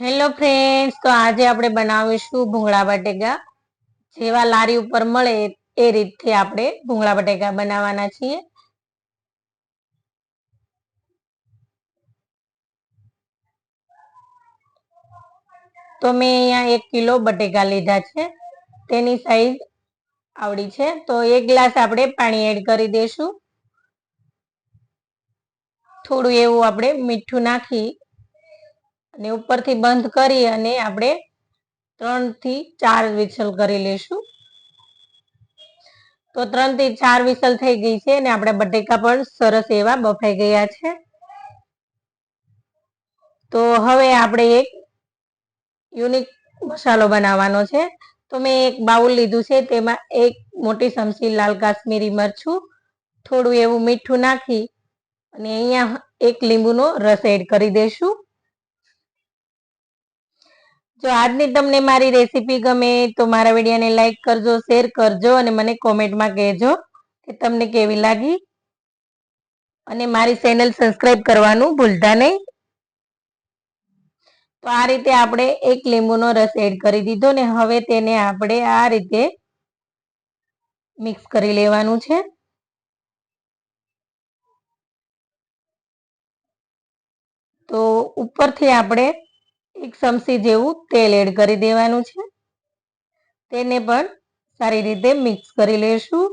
Hello friends તો આજે આપણે બનાવીશું ભૂંગળા બટેકા. જેવા લારી ઉપર મળે એ રીતથી આપણે ભૂંગળા બટેકા બનાવવાના છીએ. તો મેં અહીંયા એક કિલો બટેકા લીધા છે. તેની સાઈઝ આવડી છે. તો એક ગ્લાસ આપણે પાણી એડ કરી દઈશું. થોડું એવું આપણે મીઠું નાખી અને ઉપરથી બંધ કરી અને આપણે ત્રણથી ચાર વિસલ કરી લઈશું. તો ત્રણથી ચાર વિસલ થઈ ગઈ છે અને આપણા બટેકા પણ સરસ એવા બફાઈ ગયા છે. તો હવે આપણે એક યુનિક મસાલો બનાવવાનો છે. તો મેં એક બાઉલ લીધું છે, તેમાં એક મોટી ચમચી લાલ કાશ્મીરી મરચું, થોડું એવું મીઠું નાખી અને અહીંયા એક લીંબુનો રસ એડ કરી દઈશું. જો આજની તમને મારી રેસીપી ગમે તો મારા વિડીયોને લાઇક કરજો, શેર કરજો અને મને કોમેન્ટમાં કહેજો કે તમને કેવી લાગી. અને મારી ચેનલ સબસ્ક્રાઇબ કરવાનું ભૂલતા નહીં. તો આ રીતે આપણે એક લીંબુનો રસ એડ કરી દીધો ને હવે તેને આપણે આ રીતે મિક્સ કરી લેવાનું છે. તો ઉપરથી આપણે એક ચમચી જેવું તેલ એડ કરી દેવાનું છે. તેને પણ સારી રીતે મિક્સ કરી લેશું.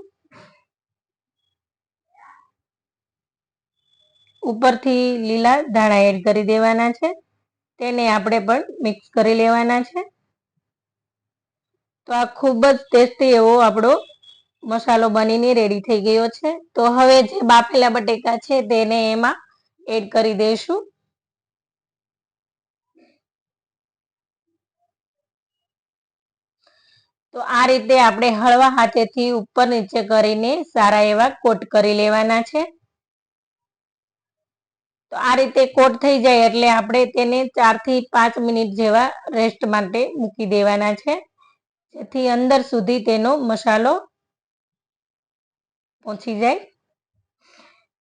ઉપરથી લીલા ધાણા એડ કરી દેવાના છે. તેને આપણે પણ મિક્સ કરી લેવાના છે. તો આ ખૂબ જ ટેસ્ટી એવો આપણો મસાલો બનીને રેડી થઈ ગયો છે. તો હવે જે બાફેલા બટેકા છે તેને એમાં એડ કરી દઈશું તો આ રીતે આપણે હળવા હાથેથી ઉપર નીચે કરીને સારા એવા કોટ કરી લેવાના છે. તો આ રીતે કોટ થઈ જાય એટલે આપણે તેને ચારથી પાંચ મિનિટ જેવા રેસ્ટ માટે મૂકી દેવાના છે. જેથી અંદર સુધી તેનો મસાલો પહોંચી જાય.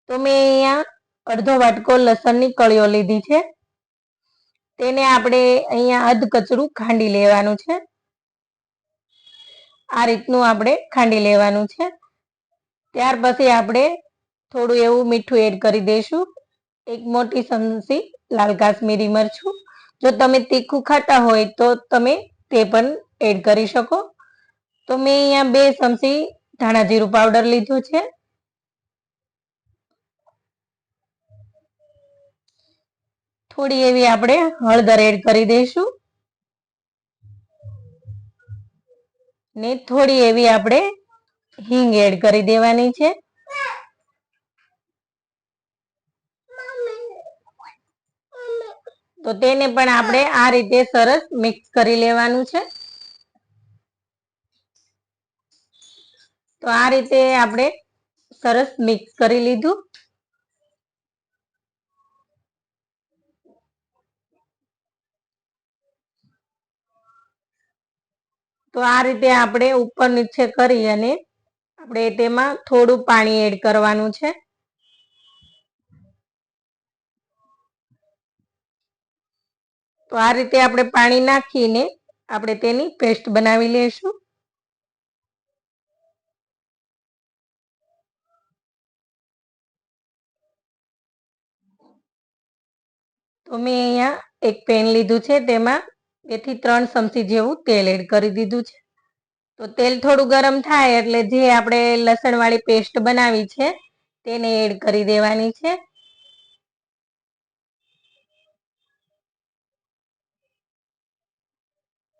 તો મેં અહીંયા અડધો વાટકો લસણની કળીઓ લીધી છે. તેને આપણે અહીંયા અધ કચરું ખાંડી લેવાનું છે. આ રીતનું આપણે ખાંડી લેવાનું છે. ત્યાર પછી આપણે થોડું એવું મીઠું એડ કરી દઈશું. એક મોટી ચમચી લાલ કાશ્મીરી મરચું. જો તમે તીખું ખાતા હોય તો તમે તે પણ એડ કરી શકો. તો મેં અહીંયા બે ચમચી ધાણા જીરું પાવડર લીધો છે. થોડી એવી આપણે હળદર એડ કરી દઈશું. ને થોડી એવી આપણે હિંગ એડ કરી દેવાની છે. તો તેને પણ આપણે આ રીતે સરસ મિક્સ કરી લેવાનું છે. તો આ રીતે આપણે સરસ મિક્સ કરી લીધું. તો આ રીતે આપણે ઉપર નીચે કરી અને આપણે તેમાં થોડું પાણી એડ કરવાનું છે. તો આ રીતે આપણે પાણી નાખીને આપણે તેની પેસ્ટ બનાવી લઈશું. તો મેં અહીંયા એક પેન લીધું છે, તેમાં બે ત્રણ ચમચી જેવું તેલ એડ કરી દીધું છે. તો તેલ થોડું ગરમ થાય એટલે જે આપણે લસણવાળી પેસ્ટ બનાવી છે, તેને એડ કરી દેવાની છે.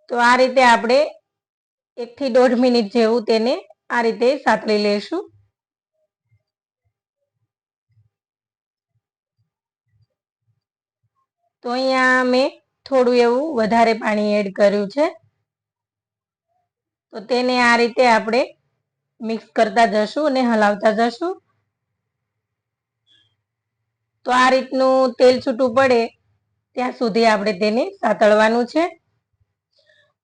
તો આ રીતે આપણે એકથી દોઢ મિનિટ જેવું તેને આ રીતે સાતળી લેશું. તો અહીંયા મેં થોડું એવું વધારે પાણી એડ કર્યું છે. તો તેને આ રીતે આપણે મિક્સ કરતા જશું અને હલાવતા જશું. તો આ રીતનું તેલ છૂટું પડે ત્યાં સુધી આપણે તેને સાતળવાનું છે.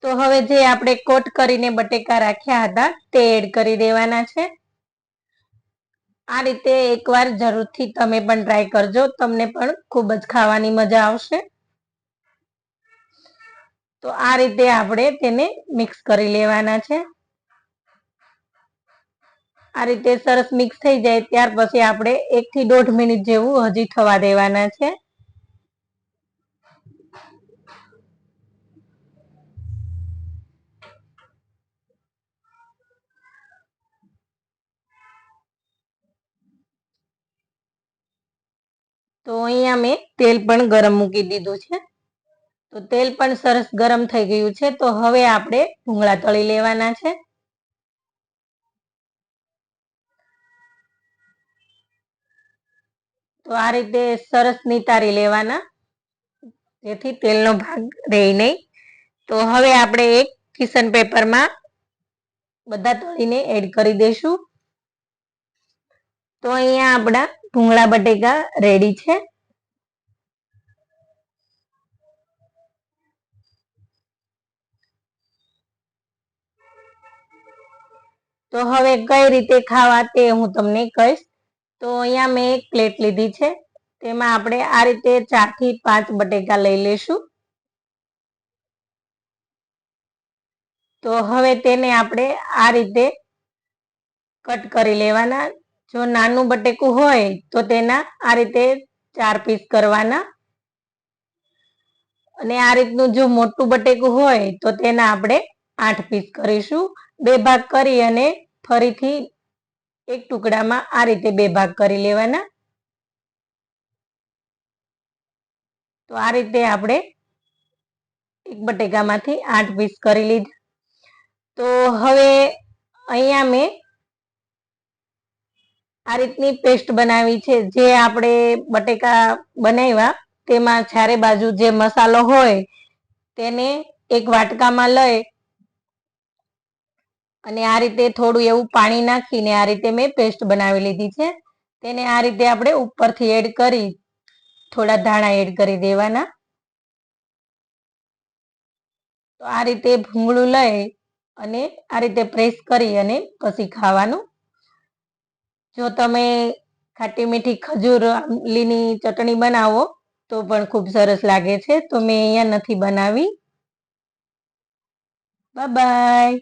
તો હવે જે આપણે કોટ કરીને બટેકા રાખ્યા હતા તે એડ કરી દેવાના છે. આ રીતે એકવાર જરૂરથી તમે પણ ટ્રાય કરજો, તમને પણ ખૂબ જ ખાવાની મજા આવશે. તો આ રીતે આપણે તેને મિક્સ કરી લેવાના છે. આ રીતે સરસ મિક્સ થઈ જાય ત્યાર પછી આપણે એક થી દોઢ મિનિટ જેવું હજી થવા દેવાના છે. તો અહીંયા મેં તેલ પણ ગરમ મૂકી દીધું છે. તો તેલ પણ સરસ ગરમ થઈ ગયું છે, તો હવે આપણે ભૂંગળા તળી લેવાના છે. તો આ રીતે સરસ નિતારી લેવાના, જેથી તેલનો ભાગ રહે નહીં. તો હવે આપણે એક કિશન પેપરમાં બધા તળીને એડ કરી દઈશું. તો અહીંયા આપણા ભૂંગળા બટેકા રેડી છે. તો હવે કઈ રીતે ખાવા તે હું તમને કહીશ. તો અહીંયા મેં એક પ્લેટ લીધી છે. તેમાં આપણે આ રીતે ચારથી પાંચ બટેકા લઈ લેશું તો હવે તેને આપણે આ રીતે કટ કરી લેવાના. જો નાનું બટેકું હોય તો તેના આ રીતે ચાર પીસ કરવાના. અને આ રીતનું જો મોટું બટેકું હોય તો તેના આપણે આઠ પીસ કરીશું. બે ભાગ કરી અને ફરીથી એક ટુકડામાં આ રીતે બે ભાગ કરી લેવાના. તો આ રીતે આપણે એક બટેકામાંથી આઠ પીસ કરી લીધા. તો હવે અહીંયા મેં આ રીતની પેસ્ટ બનાવી છે. જે આપણે બટેકા બનાવ્યા, તેમાં ચારે બાજુ જે મસાલો હોય, તેને એક વાટકામાં લઈ અને આ રીતે થોડું એવું પાણી નાખીને આ રીતે મેં પેસ્ટ બનાવી લીધી છે. તેને આ રીતે આપણે ઉપરથી એડ કરી, થોડા ધાણા એડ કરી દેવાના. તો આ રીતે ભૂંગળું લઈ અને આ રીતે પ્રેસ કરી અને પછી ખાવાનું. જો તમે ખાટી મીઠી ખજૂર, આંબલીની ચટણી બનાવો, તો પણ ખૂબ સરસ લાગે છે. તો મેં અહીંયા નથી બનાવી. બાય